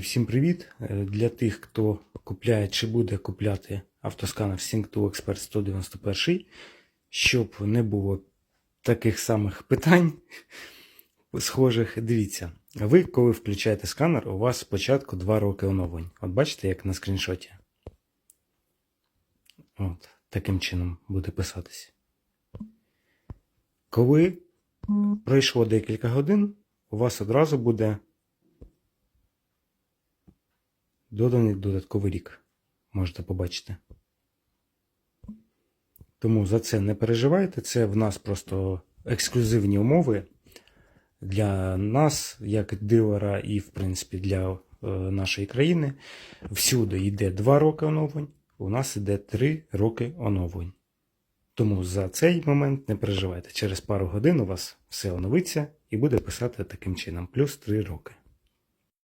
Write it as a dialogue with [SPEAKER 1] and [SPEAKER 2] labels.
[SPEAKER 1] Всім привіт! Е, Для тих, хто купляє чи буде купляти автосканер Sync2 Expert 191, щоб не було таких самих питань схожих, дивіться. Ви, коли включаєте сканер, у вас спочатку 2 роки оновлень. От бачите, як на скріншоті. От, таким чином буде писатись. Коли пройшло декілька годин, у вас одразу буде доданий додатковий рік. Можете побачити. Тому за це не переживайте. Це в нас просто ексклюзивні умови для нас, як дилера, і, в принципі, для е, нашої країни. Всюди йде 2 роки оновлень, у нас йде 3 роки оновлень. Тому за цей момент не переживайте. Через пару годин у вас все оновиться і буде писати таким чином, плюс 3 роки.